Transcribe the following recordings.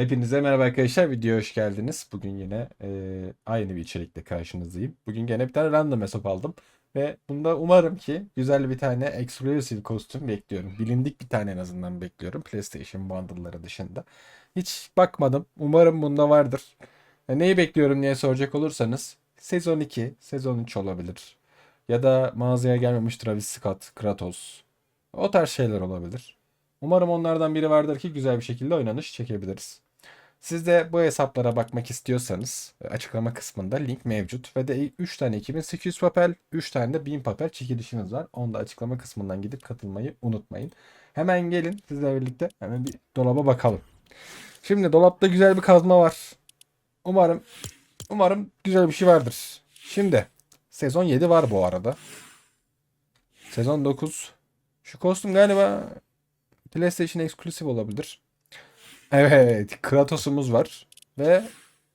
Hepinize merhaba arkadaşlar. Videoya hoş geldiniz. Bugün yine e, aynı bir içerikle karşınızdayım. Bugün gene bir tane random hesap aldım. Ve bunda umarım ki güzel bir tane exclusive kostüm bekliyorum. Bilindik bir tane en azından bekliyorum. PlayStation bundle'ları dışında. Hiç bakmadım. Umarım bunda vardır. E, neyi bekliyorum diye soracak olursanız sezon 2, sezon 3 olabilir. Ya da mağazaya gelmemiş Travis Scott, Kratos. O tarz şeyler olabilir. Umarım onlardan biri vardır ki güzel bir şekilde oynanış çekebiliriz. Siz de bu hesaplara bakmak istiyorsanız e, açıklama kısmında link mevcut ve de 3 tane 2800 papel, 3 tane de 1000 papel çekilişiniz var. Onu da açıklama kısmından gidip katılmayı unutmayın. Hemen gelin sizle birlikte hemen bir dolaba bakalım. Şimdi dolapta güzel bir kazma var. Umarım umarım güzel bir şey vardır. Şimdi sezon 7 var bu arada. Sezon 9. Şu kostüm galiba PlayStation Exclusive olabilir. Evet, Kratos'umuz var. Ve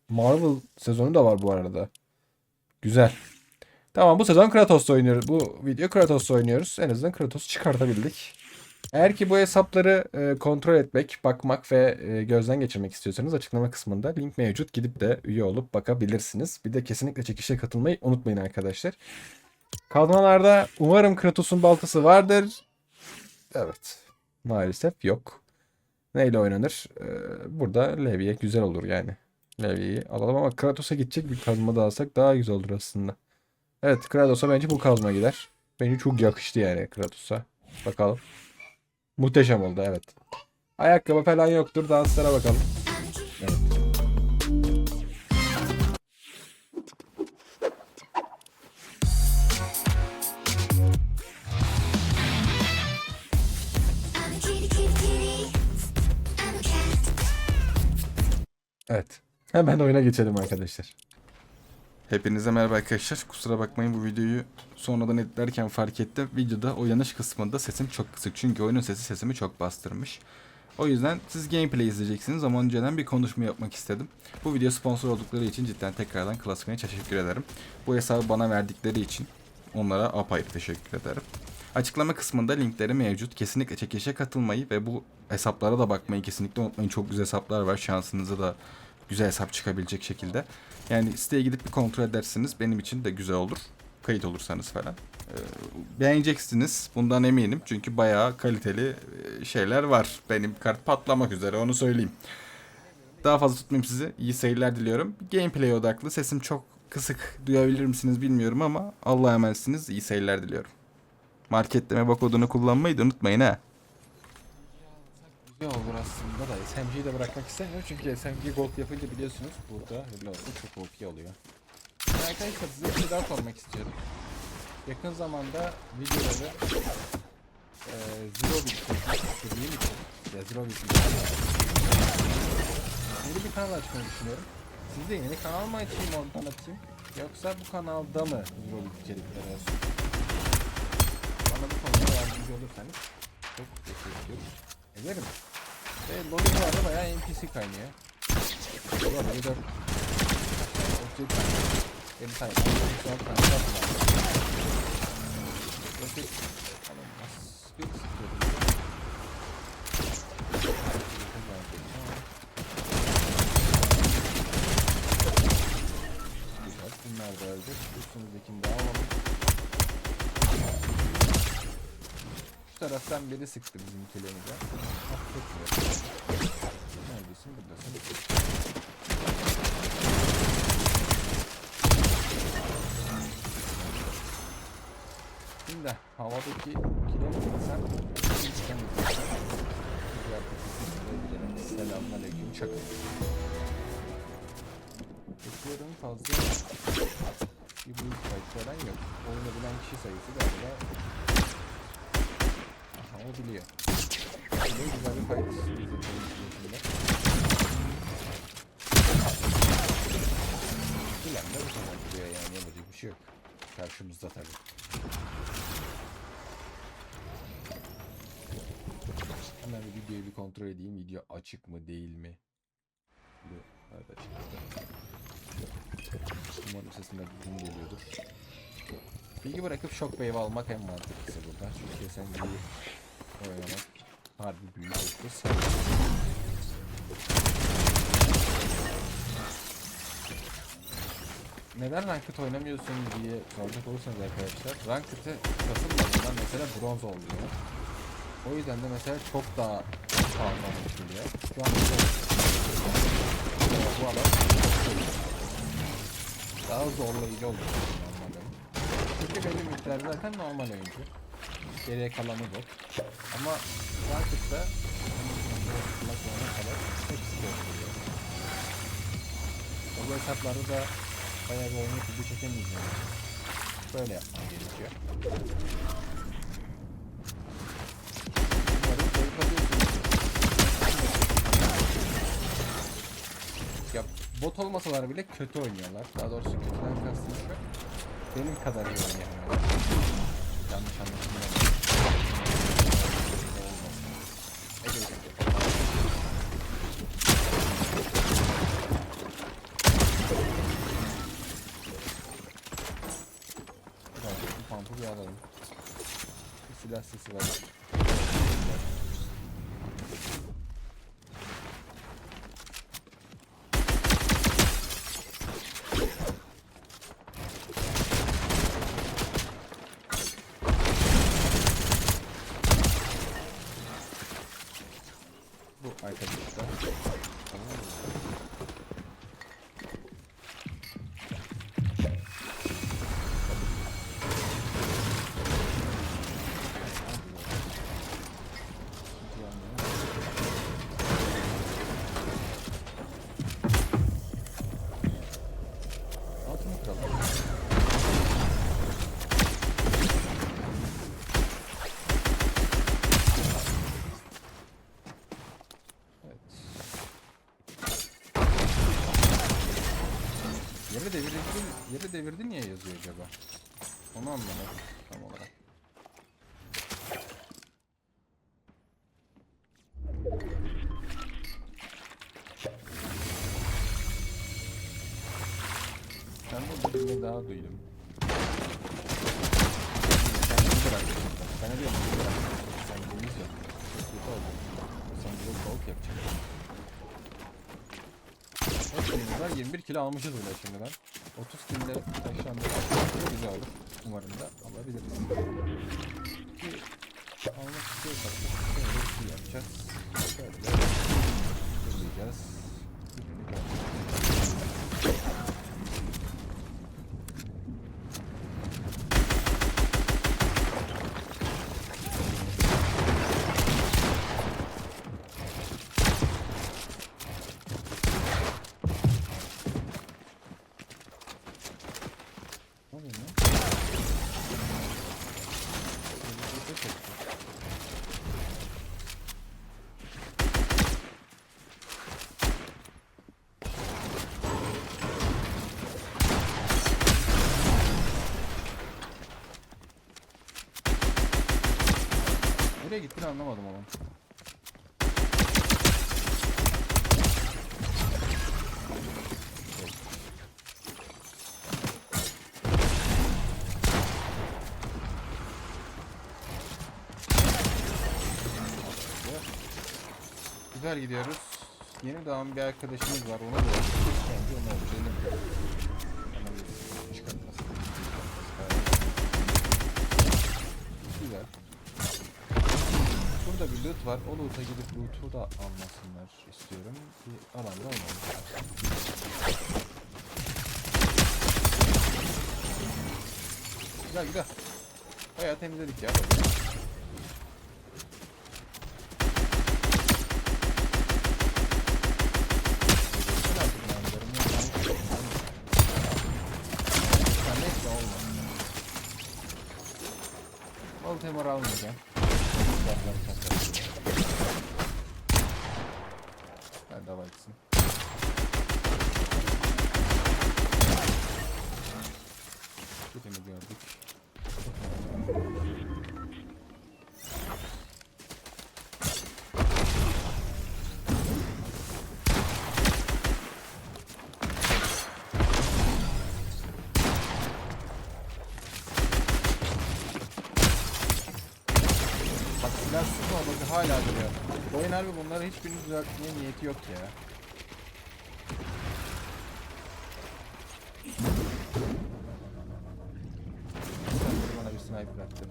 Marvel sezonu da var bu arada. Güzel. Tamam bu sezon Kratos'ta oynuyoruz. Bu video Kratos'ta oynuyoruz. En azından Kratos'u çıkartabildik. Eğer ki bu hesapları e, kontrol etmek, bakmak ve e, gözden geçirmek istiyorsanız açıklama kısmında link mevcut. Gidip de üye olup bakabilirsiniz. Bir de kesinlikle çekişe katılmayı unutmayın arkadaşlar. Kazmalarda umarım Kratos'un baltası vardır. Evet. Maalesef yok. Neyle oynanır? Ee, burada Levi'ye güzel olur yani. Levi'yi alalım ama Kratos'a gidecek bir kazma da alsak daha güzel olur aslında. Evet Kratos'a bence bu kazma gider. Bence çok yakıştı yani Kratos'a. Bakalım. Muhteşem oldu evet. Ayakkabı falan yoktur. Danslara bakalım. Evet. Hemen oyuna geçelim arkadaşlar. Hepinize merhaba arkadaşlar. Kusura bakmayın bu videoyu sonradan editlerken fark ettim. Videoda o yanış kısmında sesim çok kısık. Çünkü oyunun sesi sesimi çok bastırmış. O yüzden siz gameplay izleyeceksiniz ama önceden bir konuşma yapmak istedim. Bu video sponsor oldukları için cidden tekrardan Classic'e teşekkür ederim. Bu hesabı bana verdikleri için onlara apayrı teşekkür ederim. Açıklama kısmında linkleri mevcut. Kesinlikle çekilişe katılmayı ve bu hesaplara da bakmayı kesinlikle unutmayın. Çok güzel hesaplar var. Şansınıza da güzel hesap çıkabilecek şekilde. Yani siteye gidip bir kontrol edersiniz. Benim için de güzel olur. Kayıt olursanız falan. Ee, beğeneceksiniz. Bundan eminim. Çünkü bayağı kaliteli e, şeyler var. Benim kart patlamak üzere onu söyleyeyim. Daha fazla tutmayayım sizi. İyi seyirler diliyorum. Gameplay odaklı. Sesim çok kısık. Duyabilir misiniz bilmiyorum ama Allah'a emanetsiniz. İyi seyirler diliyorum. Marketleme bak odunu kullanmayı da unutmayın ha. Güzel olur aslında da SMG'yi de bırakmak istemiyorum çünkü SMG gold yapınca biliyorsunuz burada reload'u çok OP oluyor. Arkadaşlar size bir şey daha sormak istiyorum. Yakın zamanda videoları e, Zero Bit istediğim için ya Zero Bit Yeni bir kanal açmayı düşünüyorum. Siz de yeni kanal mı açayım oradan atayım? Yoksa bu kanalda mı Zero Bit? Bu konuda yardımcı olursanız çok teşekkür ederim. Ve Lollipo'larda bayağı NPC kaynıyor. Burada bir dört. Object. Bir tane. An tane. Güzel. Bunlar da öldü. Üstümüzdekini de alalım. Şu taraftan biri sıktı bizimkilerimize. Ah çok güzel. Neredesin? Buradasın. Şimdi havadaki kilometre sen Selamünaleyküm çakın. Bakıyorum fazla bir büyük fight falan yok. Oyunu bilen kişi sayısı galiba Aha o biliyor. Biliyor güzel bir şimdi. Bilen de bu kadar yani yapacak bir şey yok. Karşımızda tabii. Hemen bir videoyu bir kontrol edeyim. Video açık mı değil mi? Evet açık. Umarım sesim de düzgün geliyordur. Bilgi bırakıp Shockwave almak en mantıklısı burada. Çünkü sen gibi oynamak harbi büyük bir. Şey. Neden ranked oynamıyorsun diye soracak olursanız arkadaşlar ranked'e kasılmadığından mesela bronz oluyor. O yüzden de mesela çok daha fazla oluyor. Şu an bu alan daha zorlayıcı oluyor normalde. Çünkü belli miktar zaten normal oyuncu. Geriye kalanı bot. Ama Ranked'da kulaklarına kadar hepsi de oluyor. O da bayağı bir oynayıp video çekemeyeceğim. Böyle yapmam gerekiyor. Ya bot olmasalar bile kötü oynuyorlar. Daha doğrusu kötüden kastım şu. Benim kadar iyi oynayamıyorlar. Yanlış bakalım. Tamam, bu pampı bir alalım. Bir silah sesi var. Bu arkadaşlar. Tamam mı? Altını kıralım. Evet. Yere devirdin, yere devirdin niye yazıyor acaba? Onu anlamadım tam olarak. Ben de birini daha duydum. Sen bunu bırak. Sen ne diyorsun? Bunu bırak. Sen yok. Çok kötü oldu. Sen direkt balık yapacaksın. Kaç kilimiz var? 21 kilo almışız bile şimdiden. 30 kilo taşlandı. Güzel olur. Umarım da alabiliriz. Almak istiyorsak şöyle bir şey yapacağız. Şöyle hızlayacağız. Nereye gittiğini anlamadım ama. Güzel gidiyoruz. Yeni doğan bir arkadaşımız var. Ona da bence onu Burada bir loot var. O loot'a gidip loot'u da almasınlar istiyorum. Bir alanda olmalı. Güzel güzel. Bayağı temizledik ya. Baltimore almayacağım. Thank you. Lastik var bakın hala duruyor. Oyun harbi bunların hiçbirini düzeltmeye niyeti yok ya. Bana bir sniper attım.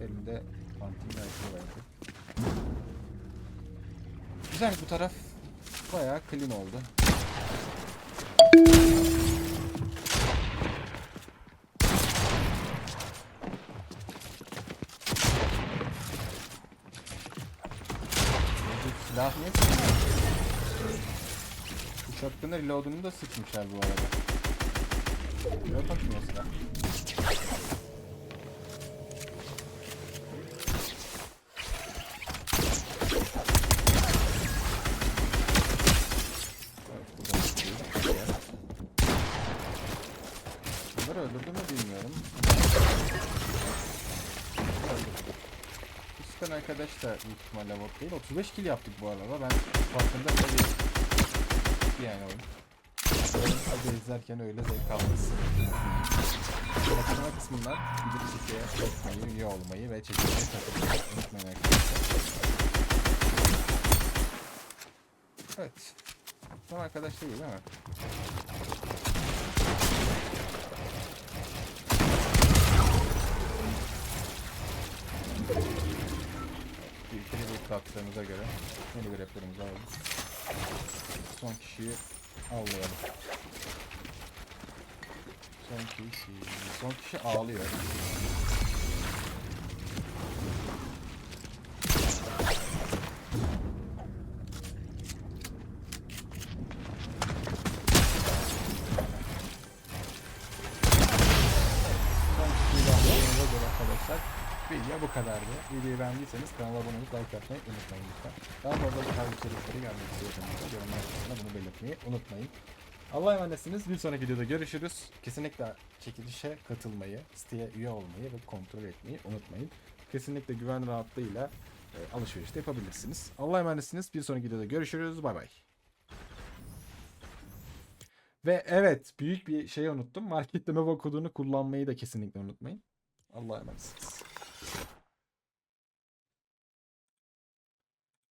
Elimde pantin rifle vardı. Güzel bu taraf bayağı clean oldu. Silah niye shotgun'ın reload'unu da sıkmışlar bu arada. Reload atmıyor silah. Sıkan arkadaş da büyük ihtimalle bot değil. 35 kill yaptık bu arada. Ben farkında değilim. Yani oyun. Hadi izlerken öyle zevk almışsın. Açıklama kısmından gidip siteye basmayı, üye olmayı ve çekilmeyi takılmayı unutmayın arkadaşlar. Evet. Son arkadaş değil değil mi? Bir kalktığımıza göre yeni bir raplerimizi aldık. Son kişiyi avlayalım. Son kişi, son kişi ağlıyor. Son kişiyi de avladığımıza göre arkadaşlar video bu kadardı. Videoyu beğendiyseniz kanala abone olup like atmayı unutmayın lütfen. Daha fazla bu tarz içerikleri gelmek istiyorsanız yorumlar kısmına bunu belirtmeyi unutmayın. Allah'a emanetsiniz. Bir sonraki videoda görüşürüz. Kesinlikle çekilişe katılmayı, siteye üye olmayı ve kontrol etmeyi unutmayın. Kesinlikle güven rahatlığıyla e, alışveriş de yapabilirsiniz. Allah'a emanetsiniz. Bir sonraki videoda görüşürüz. Bay bay. Ve evet büyük bir şey unuttum. Markette Meva kodunu kullanmayı da kesinlikle unutmayın. Allah'a emanetsiniz.